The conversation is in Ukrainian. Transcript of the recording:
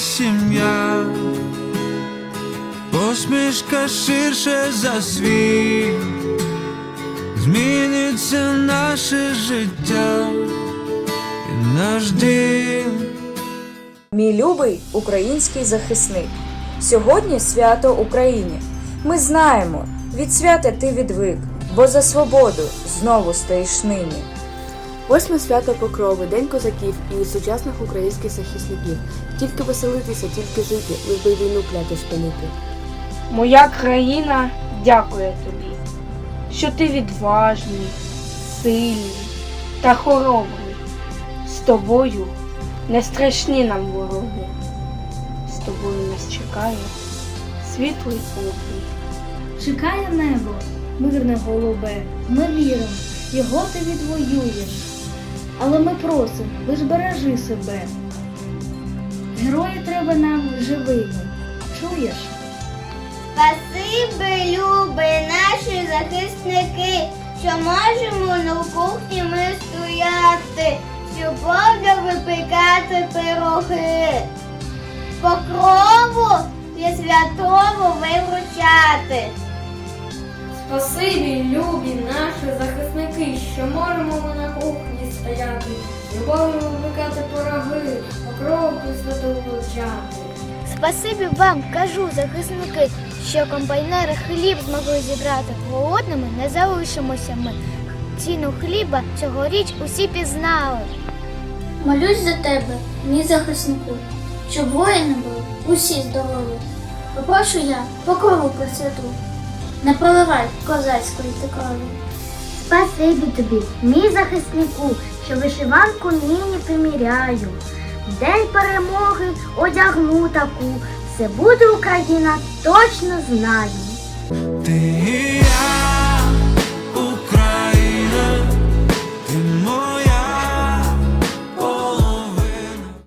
сім'я, посмішка ширше за світ, зміниться наше життя і наш дім. Мій любий український захисник. Сьогодні свято Україні. Ми знаємо, від свята ти відвик, бо за свободу знову стоїш нині. Восьме свято Покрови, День козаків і сучасних українських захисників. Тільки веселитися, тільки жити, лиш би війну кляту спинити. Моя країна дякує тобі, що ти відважний, сильний та хоробрий. З тобою не страшні нам вороги. З тобою нас чекає світлий обрій. Чекає небо, мирне голубе, ми віримо, його ти відвоюєш. Але ми просимо, лиш бережи себе. Герої треба нам живими. Чуєш? Спасибі, любі наші захисники, що можемо на кухні ми стояти, з любов'ю випікати пироги. Покрову і святому виручати. Спасибі, любі наші що можемо ми на кухні стояти, любов'ю випікати пироги, покрову вручати. Спасибі вам, кажу, захисники, що комбайнери хліб змогли зібрати. Голодними не залишимося ми. Ціну хліба цьогоріч усі пізнали. Молюсь за тебе, мій захиснику, щоб воїни були усі здорові. Попрошу я покрову присвяту, не проливай козацької крові. Спасибі тобі, мій захиснику, що вишиванку нині приміряю. В день перемоги одягну таку, все буде Україна, точно знаю.